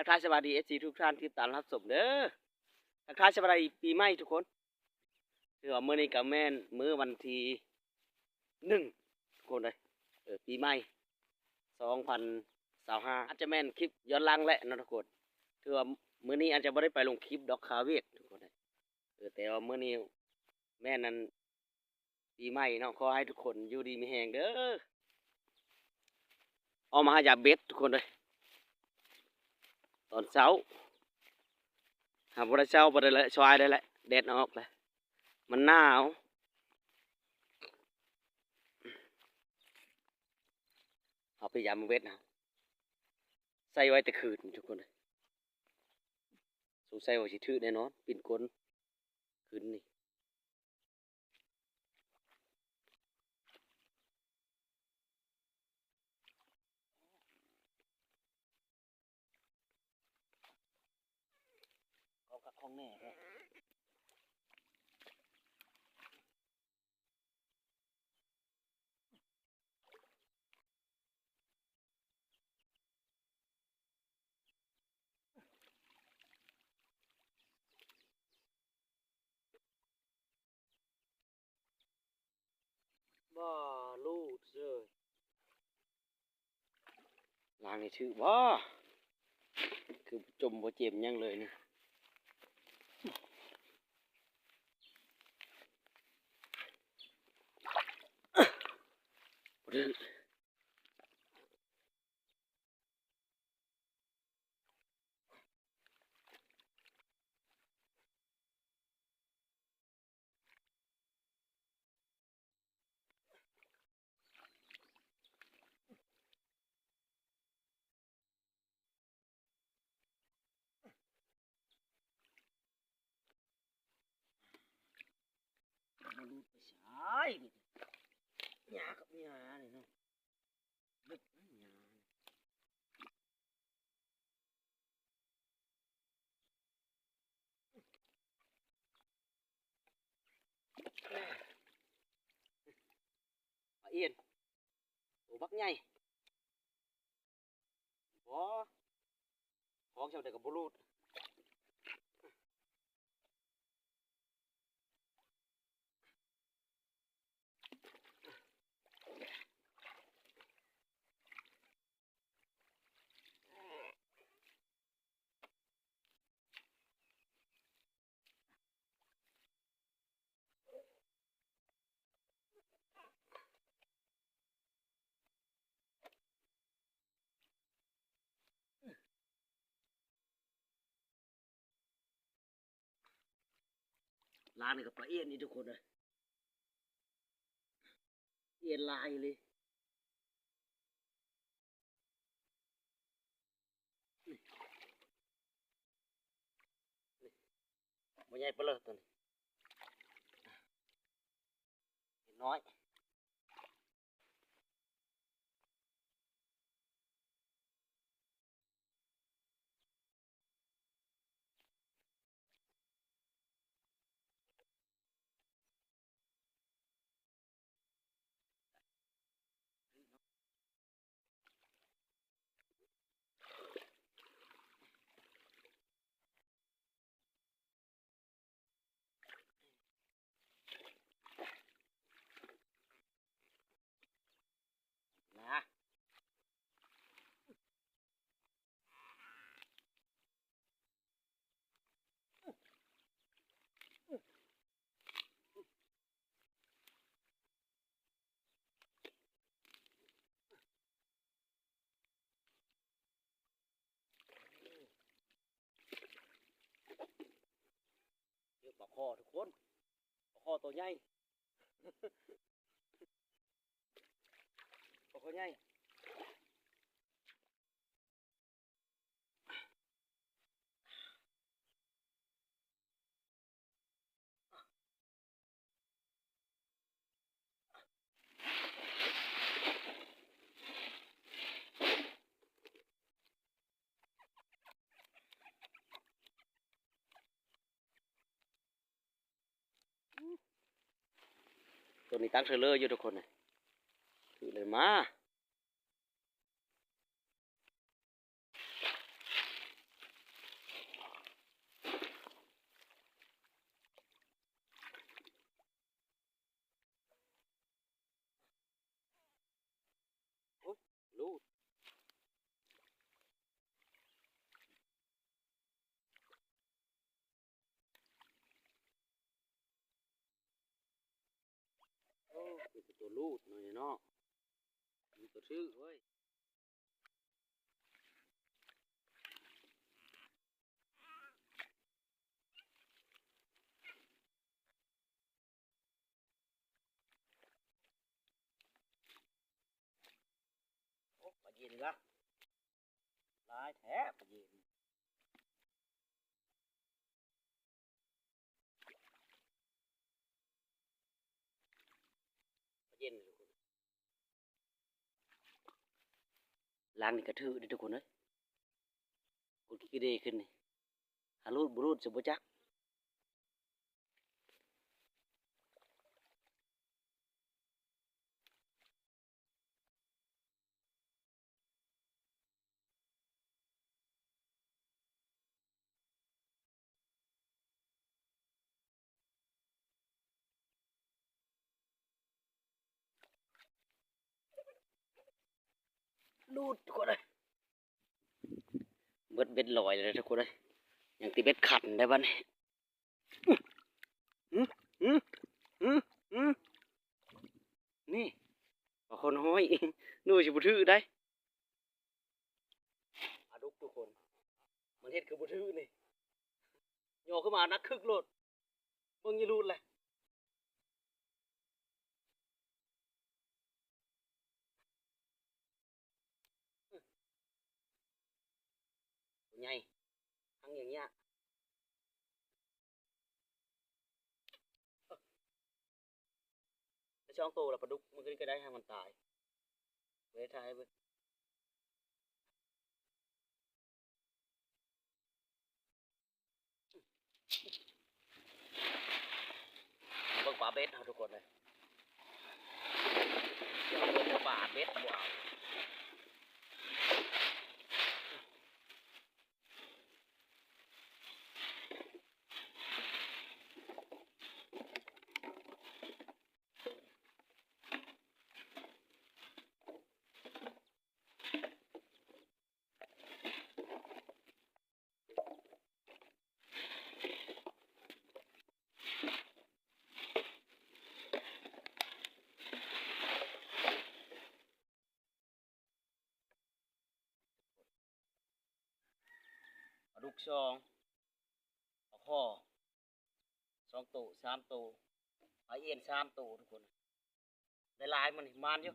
ทักทายสวัสดีเอซีทุกท่านที่ตามรับชมเด้อทักทายสวัสดีปีใหม่ทุกคนคือว่ามื้อนี้กับแม่นมื้อวันที่หนึ่งทุกคนเลยเออปีใหม่สองพันสาห้าอาจจะแม่นคลิปย้อนหลังแหละนะทุกคนคือว่ามื้อนี้อาจจะไม่ได้ไปลงคลิปดอกคาเวททุกคนเลยเออแต่ว่ามื้อนี้แม่นั้นปีใหม่เนาะขอให้ทุกคนอยู่ดีมีแหงเด้อเอามาหายาเบ็ดทุกคนเลย ตอนเช้าหาบระเช้าบริเลยชวายได้แหละแดดออกเลยมันหนาวเอาพยายามมาเวทนะใส่ไว้แต่คืนทุกคนเลยสงสัยว่าสิถือแน่นอนปิ่นกลคืนนี่ ของแน่แท้บ่ลูดเลยลางในชื่อบ่คือจมบ่เจ็บยังเลยนี่ะบ่ดื้อบ่ลูดไปใช้นี่หญ้ากับหญ้านี่เนาะลึกนะหญ้านี่แม่ ปลาเอียนตัวบัก ร้าแต่กับบ่รูดร้านนี่ก็ปลาเอียนนี่ทุกคนเลยเอียนลายเลยนี่นี่มันใหญ่ปะเลยตัวนี้เห็นน้อย คอทุกคนปลาคอตัวใหญ่ปลาคอใหญ่ ตัวนี้ตั้งเทรลเลอร์อยู่ทุกคนเลยถือเลยมา นี่คือตัวลูดหน่อยเนาะมีตัวชื่อเว้ยโอ้ปลาเย็นละลายแท้ปลาเย็น ย็นทุกคนล้างนี่กระทือดิทุกคนเลยกดกี่เดขึ้นนี่ฮารูดบรูดจะบ่จัก รูดทุกคนเอ้ยเบิดเบ็ดลอยเลยทุกคนเลยอยยังตีเบ็ดขันได้บ้านี่นี่ปลาคนห้อยนู่นสิบุทือได้อาดุกทุกคน มันเห็ดคือบุทือนี่โยกขึ้นมานักคึกโลดเบิ่งยี่รูดเลย ตัวใหญ่ทั้งอย่างเงี้ยไอ้ช่องโตแล้วปลาดุกมันก็ได้ให้มันตายเว้ยทายเว้ยเบิ่งปลาเบ็ด เอาทุกคนเลยเดี๋ยวเบิ่งปลาเบ็ดว้าวปลาดุกสองข้อสองตัวสามตัวไอเอ็นสามตัวทุกคนได้ลายมันนี่มานอยู่